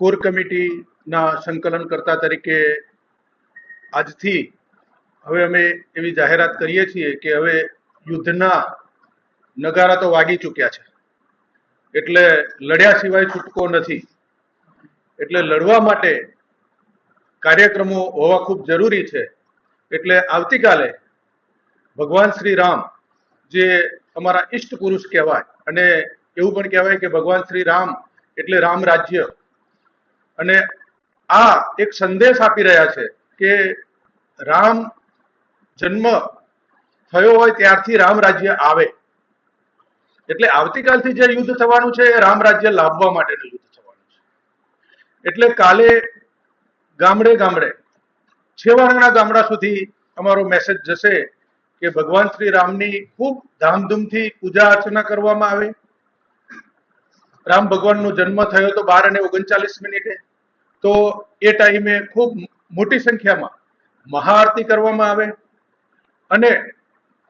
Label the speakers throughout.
Speaker 1: Core કમિટીના સંકલનકર્તા તરીકે આજથી હવે અમે એવી જાહેરાત કરીએ છીએ કે હવે યુદ્ધના નગારા તો વાગી ચૂક્યા છે. એટલે લડ્યા સિવાય છૂટકો નથી. એટલે લડવા માટે કાર્યક્રમો હોવા ખૂબ જરૂરી છે. એટલે આવતીકાલે ભગવાન શ્રી રામ જે અમારા ઈષ્ટ પુરુષ કહેવાય અને એવું પણ કહેવાય કે ભગવાન શ્રી રામ એટલે રામ રાજ્ય અને આ એક સંદેશ આપી રહ્યા છે કે રામ જન્મ થયો હોય ત્યારથી રામ રાજ્ય આવે. એટલે આવતીકાલથી જે યુદ્ધ થવાનું છે એ રામ રાજ્ય લાવવા માટેનું યુદ્ધ થવાનું છે. એટલે કાલે ગામડે ગામડે, છેવાડાના ગામડા સુધી અમારો મેસેજ જશે કે ભગવાન શ્રી રામની ખૂબ ધામધૂમથી પૂજા અર્ચના કરવામાં આવે. રામ ભગવાનનો જન્મ થયો તો બાર અને ઓગણચાલીસ મિનિટે. તો એ ટાઈમે ખૂબ મોટી સંખ્યામાં મહાઆરતી કરવામાં આવે અને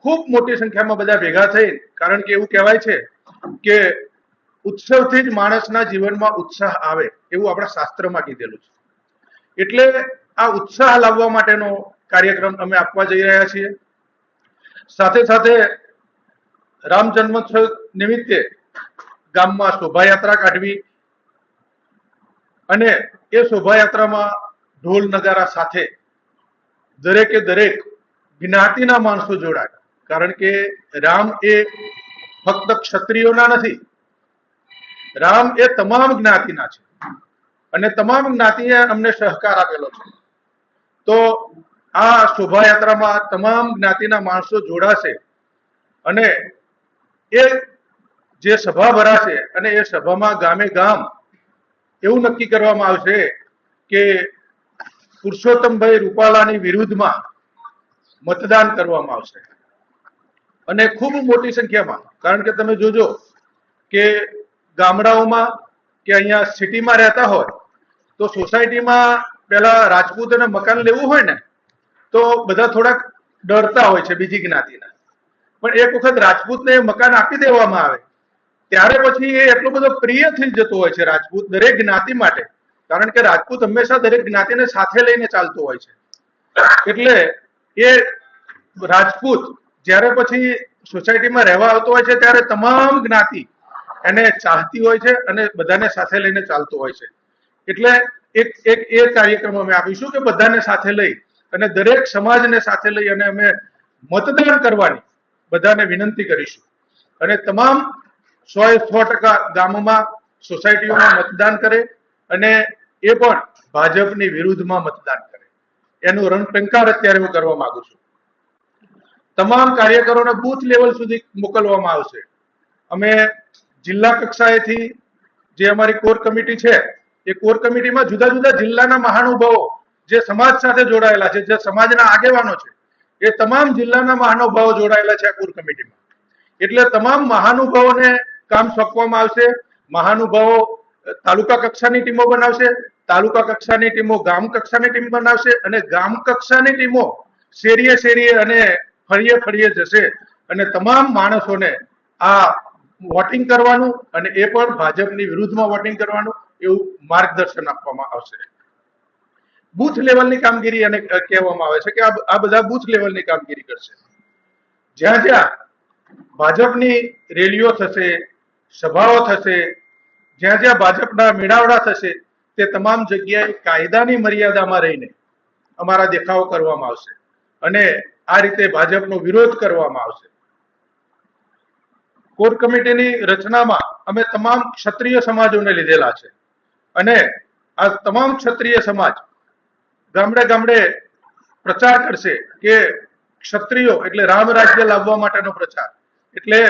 Speaker 1: ખૂબ મોટી સંખ્યામાં બધા ભેગા થઈ, કારણ કે એવું કહેવાય છે કે ઉત્સવથી જ માણસના જીવનમાં ઉત્સાહ આવે એવું આપણા શાસ્ત્રમાં કીધેલું છે. એટલે આ ઉત્સાહ લાવવા માટેનો કાર્યક્રમ અમે આપવા જઈ રહ્યા છીએ. સાથે સાથે રામ જન્મોત્સવ નિમિત્તે ગામમાં શોભાયાત્રા કાઢવી અને એ શોભાયાત્રામાં ઢોલ નગારા સાથે દરેકે દરેક જ્ઞાતિના માણસો જોડાય. કારણ કે રામ એ ફક્ત ક્ષત્રિયોના નથી, રામ એ તમામ જ્ઞાતિના છે અને તમામ જ્ઞાતિએ અમને સહકાર આપેલો છે. તો આ શોભાયાત્રામાં તમામ જ્ઞાતિના માણસો જોડાશે અને એ જે સભા ભરાશે અને એ સભામાં ગામે ગામ એવું નક્કી કરવામાં આવશે કે પુરુષોત્તમભાઈ રૂપાલાની વિરુદ્ધમાં મતદાન કરવામાં આવશે. અને ખૂબ મોટી સંખ્યામાં, કારણ કે તમે જોજો કે ગામડાઓમાં કે અહીંયા સિટીમાં રહેતા હોય, તો સોસાયટીમાં પેલા રાજપૂતોને મકાન લેવું હોય ને, તો બધા થોડાક ડરતા હોય છે બીજી જ્ઞાતિના. પણ એક વખત રાજપૂતને મકાન આપી દેવામાં આવે. ત્યારે પછી એ એટલો બધો પ્રિય થઈ જતો હોય છે રાજપૂત દરેક જ્ઞાતિ માટે. કારણ કે રાજપૂત હંમેશા દરેક જ્ઞાતિને સાથે લઈને ચાલતો હોય છે. એટલે એ રાજપૂત જ્યારે પછી સોસાયટીમાં રહેવા આવતો હોય છે ત્યારે તમામ જ્ઞાતિ એને ચાહતી હોય છે અને બધાને સાથે લઈને ચાલતો હોય છે. એટલે એક એક એ કાર્યક્રમ અમે આપીશું કે બધાને સાથે લઈ અને દરેક સમાજને સાથે લઈ અને અમે મતદાન કરવાની બધાને વિનંતી કરીશું. અને તમામ સો એ સો ટકા ગામોમાં સોસાયટીઓમાં મતદાન કરે અને એ પણ ભાજપની વિરુદ્ધમાં મતદાન કરે. એનું રણટંકાર અત્યારે હું કરવા માંગુ છું. તમામ કાર્યકરોને બૂથ લેવલ સુધી મોકલવામાં આવશે. અમે જિલ્લા કક્ષાએથી જે અમારી કોર કમિટી છે, એ કોર કમિટીમાં જુદા જુદા જિલ્લાના મહાનુભાવો જે સમાજ સાથે જોડાયેલા છે, જે સમાજના આગેવાનો છે, એ તમામ જિલ્લાના મહાનુભાવો જોડાયેલા છે આ કોર કમિટીમાં. એટલે તમામ મહાનુભાવોને કામ સોંપવામાં આવશે. મહાનુભાવો તાલુકા કક્ષાની ટીમો બનાવશે. તાલુકા કક્ષાની ટીમો ગામ કક્ષાની ટીમ બનાવશે અને ગામ કક્ષાની ટીમો શેરીએ શેરીએ અને ફળીએ ફળીએ જશે. અને તમામ માણસોને આ વોટિંગ કરવાનું અને એ પણ ભાજપની વિરુદ્ધમાં વોટિંગ કરવાનું એવું માર્ગદર્શન આપવામાં આવશે. બૂથ લેવલની કામગીરી અને કહેવામાં આવે છે કે આ બધા બૂથ લેવલની કામગીરી કરશે. જ્યાં જ્યાં ભાજપની રેલીઓ થશે સભાઓ થશે, જ્યાં જ્યાં ભાજપના મેળાવડા થશે, તે તમામ જગ્યાએ કાયદાની મર્યાદામાં રહીને અમારા દેખાવો કરવામાં આવશે અને આ રીતે ભાજપનો વિરોધ કરવામાં આવશે. કોર કમિટીની રચનામાં અમે તમામ ક્ષત્રિય સમાજોને લીધેલા છે અને આ તમામ ક્ષત્રિય સમાજ ગામડે ગામડે પ્રચાર કરશે કે ક્ષત્રિયો એટલે રામ રાજ્ય લાવવા માટેનો પ્રચાર. એટલે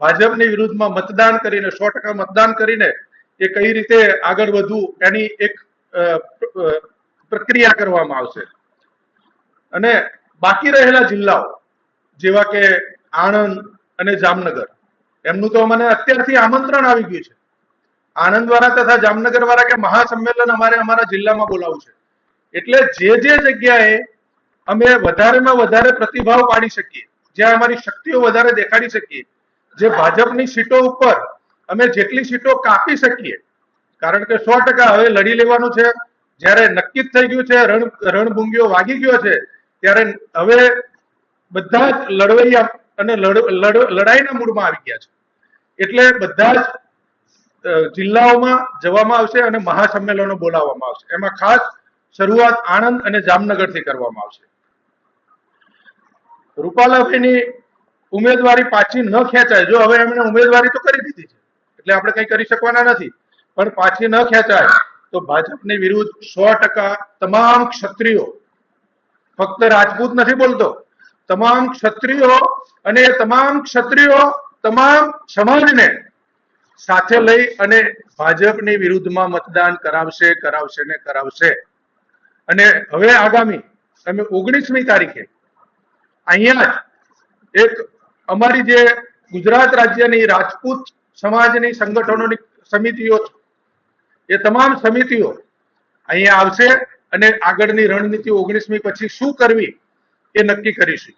Speaker 1: ભાજપની વિરુદ્ધમાં મતદાન કરીને, સો ટકા મતદાન કરીને એ કઈ રીતે આગળ વધવું, એની એક પ્રક્રિયા કરવામાં આવશે. અને બાકી રહેલા જિલ્લાઓ, જેવા કે આણંદ અને જામનગર, એમનું તો મને અત્યારથી આમંત્રણ આવી ગયું છે. આણંદ વાળા તથા જામનગર વાળા કે મહાસંમેલન અમારે અમારા જિલ્લામાં બોલાવવું છે. એટલે જે જે જગ્યાએ અમે વધારેમાં વધારે પ્રતિભાવ પાડી શકીએ, જ્યાં અમારી શક્તિઓ વધારે દેખાડી શકીએ જે ભાજપની સીટો ઉપર અમે જેટલી સીટો કાપી શકીએ, કારણ કે સો ટકા હવે લડી લેવાનું છે, જ્યારે નક્કી થઈ ગયું છે, રણ રણભૂંગીઓ વાગી ગયો છે, ત્યારે હવે બધા જ લડવૈયા અને લડ- લડ- લડાઈના મૂડમાં આવી ગયા છે. એટલે બધા જ જિલ્લાઓમાં જવામાં આવશે અને મહાસંમેલનો બોલાવવામાં આવશે. એમાં ખાસ શરૂઆત આણંદ અને જામનગરથી કરવામાં આવશે. રૂપાલાભાઈની ઉમેદવારી પાછી ન ખેંચાય. જો હવે એમણે ઉમેદવારી તો કરી દીધી છે. એટલે આપણે કંઈ કરી શકવાના નથી. પણ પાછી ન ખેંચાય, તો ભાજપની વિરુદ્ધ સો ટકા તમામ ક્ષત્રિયો, ફક્ત રાજપૂત નથી બોલતો, તમામ ક્ષત્રિયો અને તમામ ક્ષત્રિયો તમામ સમાજને સાથે લઈ અને ભાજપની વિરુદ્ધમાં મતદાન કરાવશે કરાવશે ને કરાવશે. અને હવે આગામી, અમે ઓગણીસમી તારીખે, અહીંયા એક અમારી જે ગુજરાત રાજ્યની રાજપૂત સમાજની સંગઠનોની સમિતિઓ એ તમામ સમિતિઓ અહીંયા આવશે અને આગળની રણનીતિ ઓગણીસમી પછી શું કરવી એ નક્કી કરીશું.